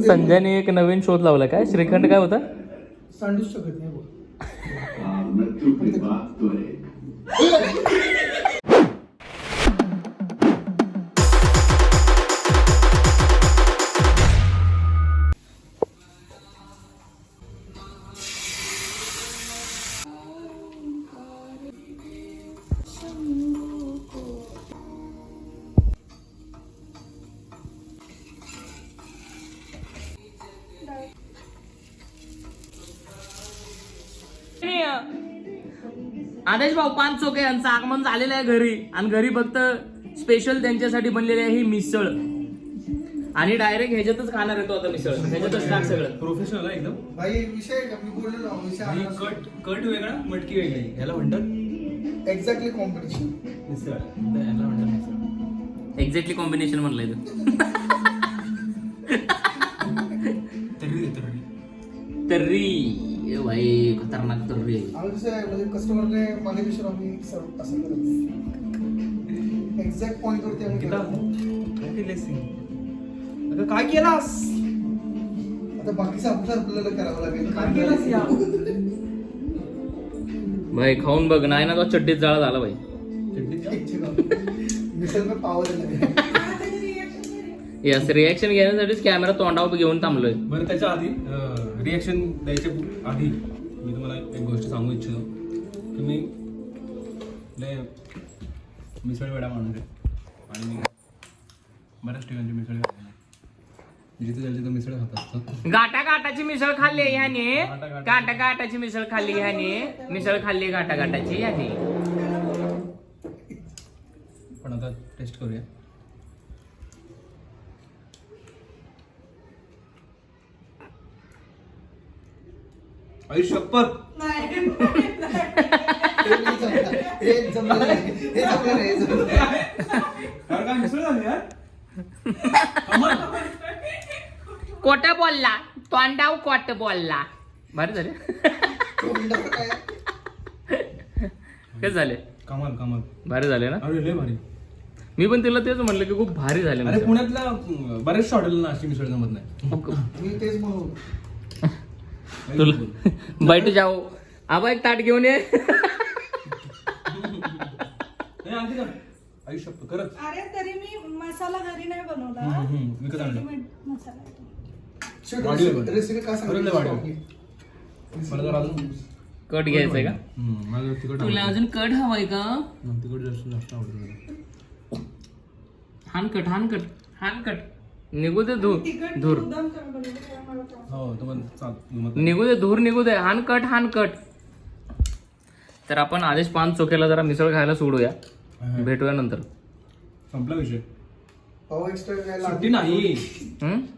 संजयने एक नवीन शोध लावला काय? श्रीखंड काय होता? सांडूच शकत नाही आदेश भाऊ पाच चोके यांचं आगमन झालेलं आहे घरी. आणि घरी फक्त स्पेशल त्यांच्यासाठी बनलेली आहे ही मिसळ. आणि डायरेक्ट ह्याच्यातच खाणार येतो आता मिसळ. ह्याच्यातच टाक सगळं. प्रोफेशनल आहे एकदम. भाई विषय मी बोललेलो विषय आणि कट कट वेगळा मटकी वेगळी याला म्हणतात एक्झॅक्टली कॉम्पिटिशन मिसळ. याला म्हणतात मिसळ. एक्झॅक्टली कॉम्बिनेशन म्हणलंय तू. तर्री तर्री. भाई खतरनाक आम्ही कसं आहे म्हणजे कस्टमरने मागेपेक्षा आम्ही सर्व असं करत एक्झॅक्ट पॉईंट वरती आम्ही किता करतो. काय केलेस अगं काय केलास? आता बाकीचं आपल्याला आपल्याला करावं लागेल. काय केलास या? भाई खाऊन बघ नाही ना तो चड्डीत जाळा झाला भाई. मिसल में पावर आहे यस रिॲक्शन घेण्यासाठीच कॅमेरा तोंडावर घेऊन थांबलोय. बरं त्याच्या आधी रिॲक्शन द्यायच्या आधी मी तुम्हाला एक गोष्ट सांगू इच्छितो की मी लय मिसळ वेळा माणूस आहे. आणि मी बऱ्याच ठिकाणची मिसळ खाल्लेली आहे. जिथे मिसळ खात असतो गाटा गाटाची मिसळ खाल्ली ह्याने गाटा- गाटा. गाटा गाटाची मिसळ खाल्ली ह्याने मिसळ खाल्ली गाटा गाटाची ह्याने पण आता टेस्ट करूया. आई शपथ हे. हे हे. अरे काय मिसळ झाली यार कमाल. कोट बोलला तोंडाव कोट बोलला भारी झाले? कसे झाले कमाल कमाल भारी झाले ना अरे लय भारी मी पण तिला तेच म्हणलं की खूप भारी झाले अरे मिसळ. पुण्यातल्या अं, बऱ्याचशा हॉटेलला अशी मिसळ जमत नाही मी तेच म्हणून तुला बैठ जाऊ. आबा एक ताट घेऊन ये. खरंच अरे तरी मी मसाला घरी नाही बनवला. विकत आणलं. रेडीमेड मसाला आहे तो. रेसिपी- खरंच मला जरा अजून कट घ्यायचंय का? हम्म, मला तिकट तुला आवडतं. अजून कट हवाय का? तिकट जास्त जास्त आवडतं मला. हानकट हानकट हानकट निघू दे धूर धूर. हो तुम्हाला चाल. निघू दे धूर निघू दे. हानकट हानकट. तर आपण आधीच पाच चोक्याला जरा मिसळ खायला सोडूया. हा. भेटूया नंतर. संपला विषय. पाव एक्स्ट्रा घ्यायला सुट्टी नाही?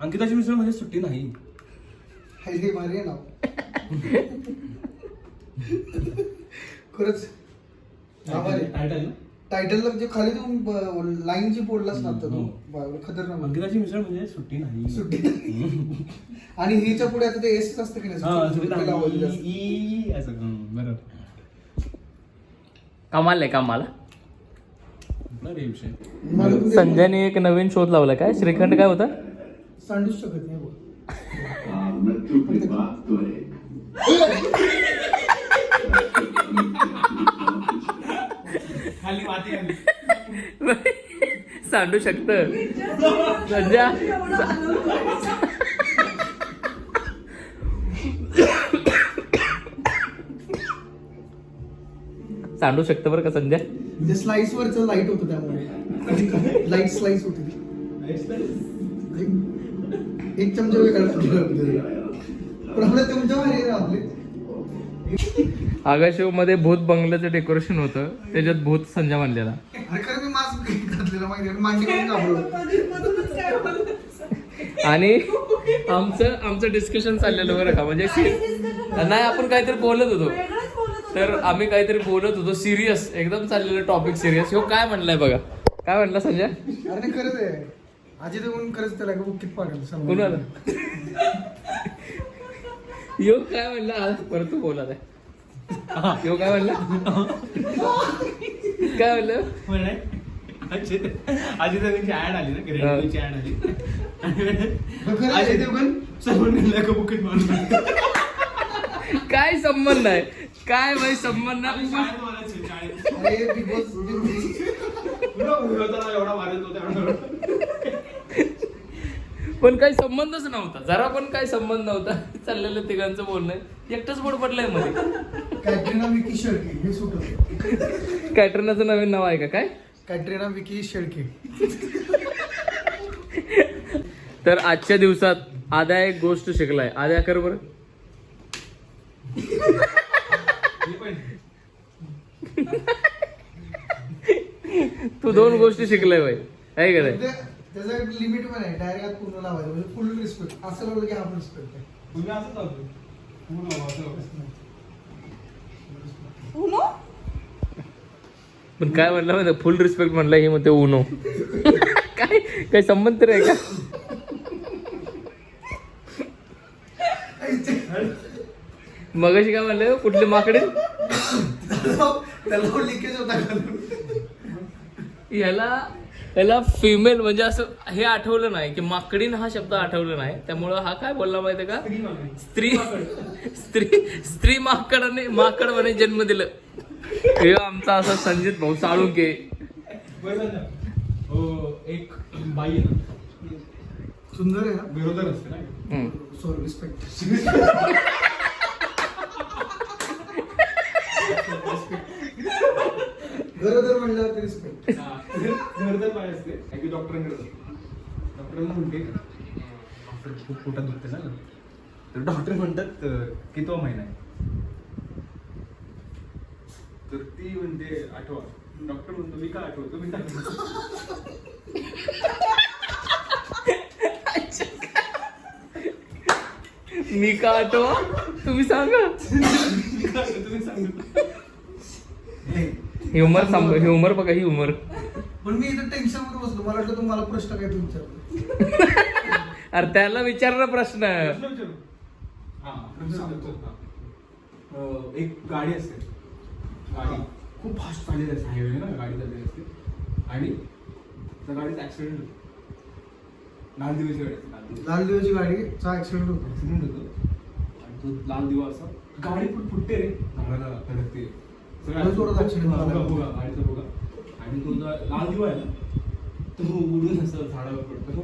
अंकिताची मिसळ म्हणजे सुट्टी नाही. हल्ली भारी आहे ना. खरंच. आभारी. टायटलला जे खाली तू लाईन जी बोललास ना आता तू हो. बापरे, खतरनाक. अंकिताची मिसळ म्हणजे सुट्टी नाही. सुट्टी आणि हिच्या पुढे आता ते एस असतं की नाही? हा, सुट्टी सुट्टी लावलेलं नाही. असतं. ई- असं बरोबर. कमाल आहे कमाल. संपला रे विषय. मला पण ते संजयने एक नवीन शोध लावला. काय? श्रीखंड काय होता? सांडूच शकत नाही बघ. मृत्यु की बात तो है खाली माती सांडू शकत. संजय सांडू शकतं बरं का संजय? ते स्लाइस वरच लाइट होतं त्यामुळे लाइट स्लाइस होती. एक चमचा वेगळा भारी आहे ना आपले. आगाशो मध्ये भूत बंगल्याचं डेकोरेशन होतं. त्याच्यात भूत संजय मानलेला अरे खरं मी मास्क घातलेला माहिती आहे मांडी करून घाबरलो मधून- मधूनच काय बोललं. आणि आमचं आमचं डिस्कशन चाललेलं बरं का? म्हणजे सी- नाही आपण काहीतरी बोलत होतो. वेगळंच बोलत होते. तर आम्ही काहीतरी बोलत होतो. सिरियस एकदम चाललेलं टॉपिक सिरियस ह्यो काय म्हणलाय बघा? काय म्हणला संजय? अरे नाही खरंच आहे. अजय देवगण खरंच त्याला एका बुक्कीत पाडेल. कुणाला? यो काय म्हणला? आज परत तू बोला यो काय म्हणला? काय म्हणलं? आजी त्यांची ऍड आली ना ग्रेडची ऍड आली. अजय देवगण सलमान खानला बुकेट मारून? काय संबंध आहे? काय भाई संबंध? नाही एवढा मारत होता पण काही संबंधच नव्हता. जरा पण काही संबंध नव्हता. चाललेलं तिघांचं बोलणं एकटंच बोट पडलंयमध्ये. कॅटरीना विकी शेळके हे सुट कॅटरनाचं नवीन नाव आहे का? काय? Katrina Vicky Shelke. तर आजच्या दिवसात आद्या एक गोष्ट शिकलाय. आद्या कर बरं. तू दोन गोष्टी शिकलाय बाई. आहे का त्याचं एक लिमिट पण आहे. डायरेक्ट पूर्ण लावायचं. म्हणजे फुल रिस्पेक्ट असं लावलं की हा पण रिस्पेक्ट आहे. तुम्ही असंच लावतो पूर्ण असं उनो पण काय म्हणलं माहिती फुल रिस्पेक्ट म्हणलं ही म्हणते उनो काय काही संबंध तरी आहे का? मगाशी काय म्हणलं? कुठले माकडे? त्याला लिकेज होता. याला याला फिमेल म्हणजे असं हे आठवलं नाही की माकडीन हा शब्द आठवलं नाही. त्यामुळं हा काय बोलला माहितीये का? स्त्री स्त्री स्त्री माकडाने माकड म्हणे जन्म दिलं. हे आमचा असा संजित भाऊ साळुंके. हो एक बाई सुंदर आहे ना असते ना. सॉरी रिस्पेक्ट गरोदर म्हणल्यावर रिस्पेक्ट घरदार बाई असते. डॉक्टरांकडे डॉक्टरांना म्हणते डॉक्टर खूप पोटात दुखते ना तर डॉक्टर म्हणतात कितवा महिना आहे? तर ती म्हणते आठवा. डॉक्टर म्हणतो मी का आठवतो? मी का मी का आठवा? तुम्ही सांगा? तुम्ही सांगा. ह्युमर सांग ह्युमर बघा ही ह्युमर पण मी इथं टेन्शनमध्ये बसलो. मला वाटलं तुम्हाला प्रश्न काय तुमच्या अरे त्याला विचार ना प्रश्न. प्रश्न विचारू? हा प्रश्न सांगतो हा. अं, एक गाडी असते. गाडी. खूप फास्ट चाललेली असते हायवे ना गाडी चाललेली असते आणि त्या गाडीचा ऍक्सिडेंट होतो. लाल दिवशी गाडी असते, लाल दिवस लाल दिवाची गाडीचा ऍक्सिडेंट होतो. ऍक्सिडेंट होतो. आणि तो लाल दिवा असा गाडी पण फुटते रे. झाडाला धडकते आणि तो जो लाल दिवा आहे ना तो उडून असं झाडावर पडतो.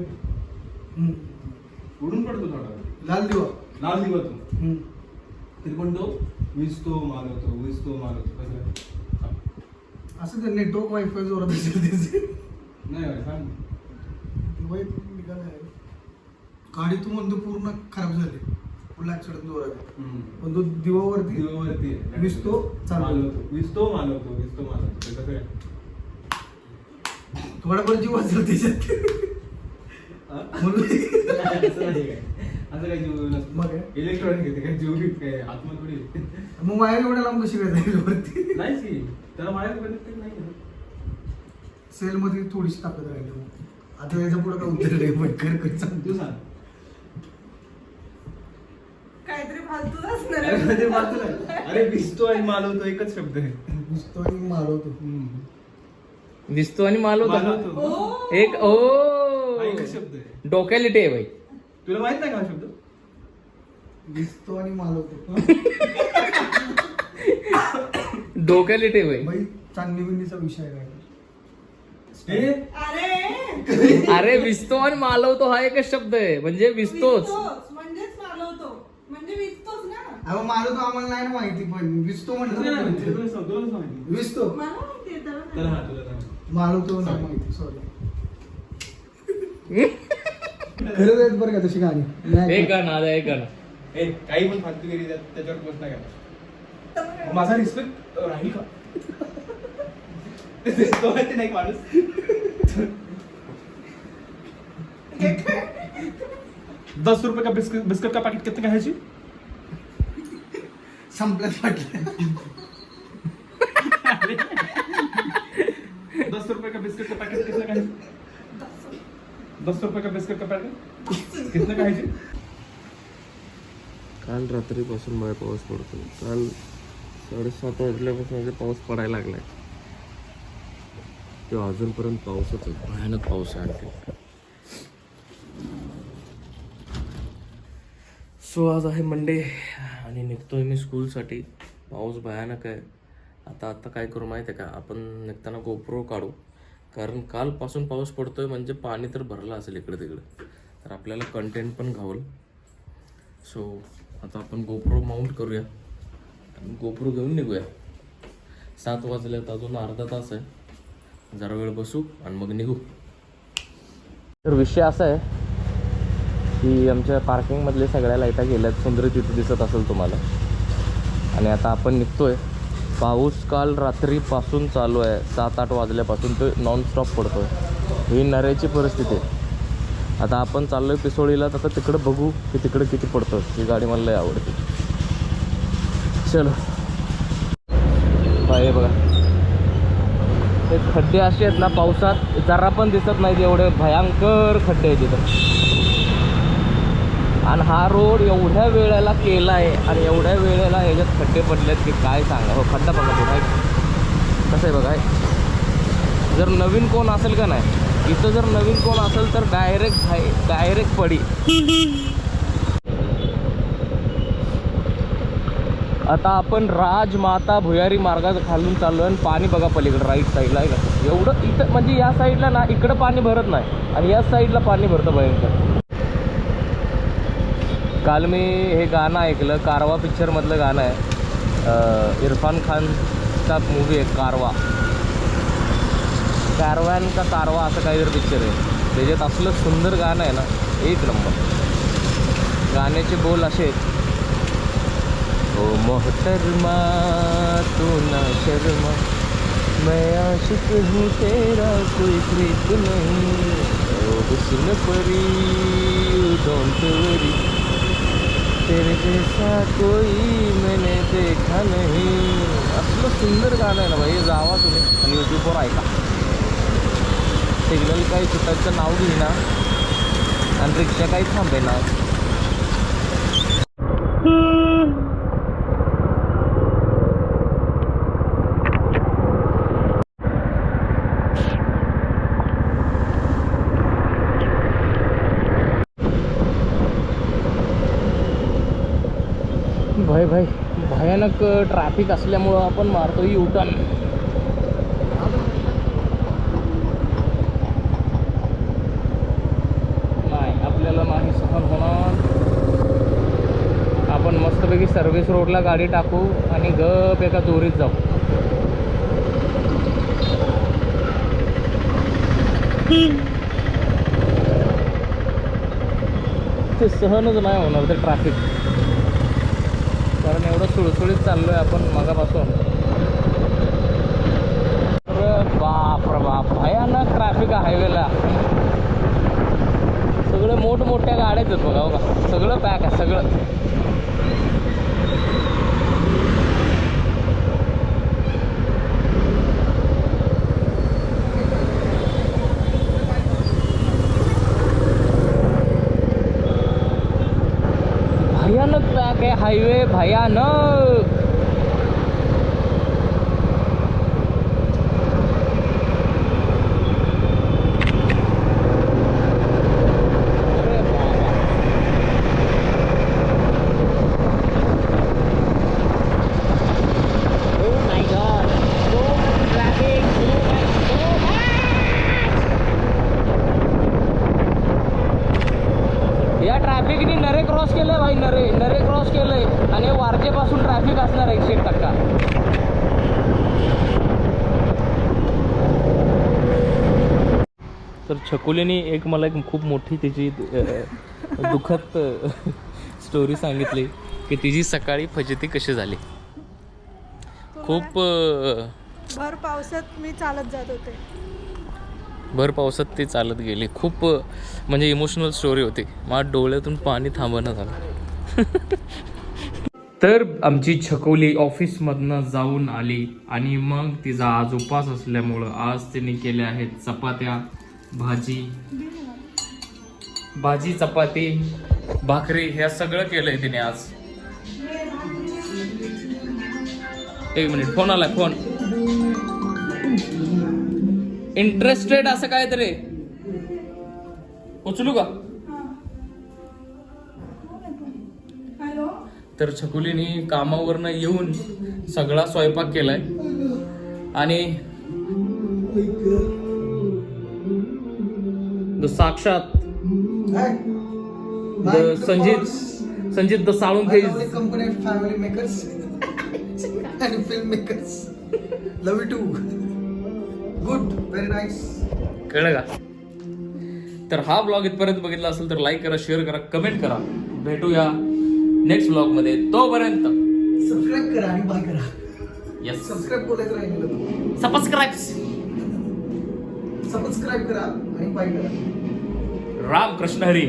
उडून पडतो झाडावर. लाल दिवा लाल दिवा तो. तरी पण तो विजतो मारवतो विजतो मारवतो कसं. असं ते नेटवर्क वायफाय जोरात नाही वाईट निघालं. आहे. गाडी तू म्हणतो पूर्ण खराब झाली. ऍक्सिडेंट जोरात. पण तो दिवावरती दिवावरती आहे. विजतो, चालतो. मालवतो विजतो मालवतो कसं काय? थोडाफार जीव वाचला त्याच्यात? म्हणून असं नाही काय. जीव मग? इलेक्ट्रॉनिक येते काय जीव काय आत्मा थोडी. मग वायर एवढ्या लांब कशी काय जाईल वरती नाहीच की त्याला माझ्या कनेक्टेड नाही आहे. सेल मध्ये थोडीशी ताकद राहिली आता याच्यापुढे काय उत्तर नाही पण कर कर सांग तू सांग काहीतरी फालतूच असणार अरे आहे. विजतो आणि मालवतो एकच शब्द आहे. नुसतं आणि मारवतो दिसतो आणि माल होता मालवतो. ओ. एक हा ओ एकच शब्द आहे. डोक्यालिटी आहे. बाई तुला माहीत नाही का हा शब्द? दिसतो आणि मालवतो. डोक्यालिटी आहे. बाई बाई चांगली बिंदीचा विषय आहे. हे अरे. अरे विसतो आणि मालवतो हा एकच शब्द आहे. म्हणजे विसतोच अहो मालवतो आम्हाला नाही ना माहिती पण. विसतो तुला म्हणलं. विसतो मला माहिती आहे त्याला तर नाही. हा माहिती सॉरी खरंच आहेत बरं का तशी गाणी? नाही. एक गाणं आदा एक गाणं. ए, काही पण फालतूगिरी त्या- त्याच्यावर प्रश्न काय? माझा रिस्पेक्ट राहील का? तो माहिती नाही माणूस? दस रुपये का बिस्किट बिस्किट का पैकेट कितने का है जी संपल्यात वाटलं दस रुपए का बिस्किट का पैकेट कितने का है दस रुपए का बिस्किट का पैकेट कितने का है जी काल रात्रीपासून बाहेर पाऊस पडतो. काल साडेसात वाजल्यापासून म्हणजे पाऊस पडायला लागलाय. तो अजूनपर्यंत पाऊसच आहे. भयानक पाऊस आहे सो आज आहे मंडे आणि निघतोय मी स्कूलसाठी पाऊस भयानक आहे. आता आता काय करू माहिती आहे का? आपण निघताना गोप्रो काढू. कारण कालपासून पाऊस पडतोय म्हणजे पाणी तर भरलं असेल इकडे तिकडे तर आपल्याला कंटेंट पण घावल. सो आता आपण गोप्रो माउंट करूया. आणि गोप्रो घेऊन निघूया. सात वाजल्यात अजून अर्धा तास आहे. जरा वेळ बसू आणि मग निघू. तर विषय असा आहे की आमच्या पार्किंगमधले सगळ्या लाईटा गेल्यात सुंदर तिथे दिसत असेल तुम्हाला. आणि आता आपण निघतो आहे पाऊस काल रात्रीपासून चालू आहे. सात आठ वाजल्यापासून तो नॉनस्टॉप आहे ही नऱ्याची परिस्थिती आहे. आता आपण चाललो आहे पिसोळीला तर आता तिकडं बघू की तिकडं किती पडतो ही गाडी मला आवडते. चलो. बाय बघा. हे खड्डे असे आहेत ना पावसात जरा पण दिसत नाहीत एवढे. भयंकर खड्डे आहेत तिथं आणि हा रोड एवढ्या वेळेला केला आहे आणि एवढ्या वेळेला ह्याच्यात खड्डे पडले आहेत की काय सांगा? हो खड्डा बघा पुढे. कसं आहे बघा हे. जर नवीन कोण असेल का नाही इथं जर नवीन कोण असेल तर डायरेक्ट डायरेक्ट पडी. आता आपण राजमाता भुयारी मार्गात खालून चाललो आणि पाणी बघा पलीकडे राईट साईडला आहे का? एवढं इथं म्हणजे या साईडला ना इकडं पाणी भरत नाही आणि या साईडला पाणी भरतं भयंकर. काल मी हे गाणं ऐकलं कारवा पिक्चरमधलं गाणं आहे. इरफान खानचा मूवी आहे कारवा. कारवान का कारवा असं काहीतरी पिक्चर आहे. त्याच्यात असलं सुंदर गाणं आहे ना एक नंबर. गाण्याचे बोल असे आहेत. ओ मोहतरमा तू ना शर्मा. मैं आशिक हूँ तेरा कोई प्रीत नहीं. ओ हुस्न परी डोंट वरी तेरे जैसा कोई मैंने देखा नहीं। असलं सुंदर गाणं आहे ना भाई जावा तुम्ही. आणि यूट्यूबवर ऐका. सिग्नल काही सुटायचं नाव घेईना. आणि रिक्षा काही थांबेना भय भाई भयानक ट्रॅफिक असल्यामुळं आपण मारतो युटर्न नाही आपल्याला नाही सहन होणार. आपण मस्तपैकी सर्व्हिस रोडला गाडी टाकू आणि गप एका दोरीत जाऊ. ते सहनच नाही होणार ते ट्रॅफिक कारण एवढं सुळसुळीत चाललोय आपण मगापासून. तर बाप रे बाप भयानक ट्रॅफिक हायवेला सगळे मोठमोठ्या गाड्याच आहेत बघा हो बघा सगळं पॅक आहे सगळं भयानक पॅक आहे हायवे भयानक. छकुलीने एक मला एक खूप मोठी त्याची अ, दुःखद स्टोरी सांगितली की तिची सकाळी फजिती कशी झाली. खूप भर पावसात मी चालत जात होते. भर पावसात ती चालत गेली. खूप म्हणजे इमोशनल स्टोरी होती. माझ्या डोळ्यातून पाणी थांबणं झालं. तर आमची छकवली ऑफिसमधनं जाऊन आली आणि मग तिचा आज उपास असल्यामुळं आज तिने केल्या आहेत चपात्या. भाजी भाजी चपाती भाकरी ह्या सगळं केलंय तिने आज. एक मिनिट फोन आलाय फोन. इंटरेस्टेड असं काय तरी उचलू का? तर छकुलीने कामावरनं येऊन सगळा स्वयंपाक केलाय. आणि the Sakshat the Sanjit Sanjit the Salunkhe company family makers आणि film makers love you too good very nice कळलं का? तर हा ब्लॉग इथपर्यंत बघितला असेल तर लाईक करा शेअर करा कमेंट करा. भेटूया नेक्स्ट ब्लॉगमध्ये. तोपर्यंत सबस्क्राईब करा आणि बाय करा. यस सबस्क्राईब बोलायचं राहिलं सबस्क्राईब सबस्क्राईब करा आणि बाय करा राम कृष्ण हरी.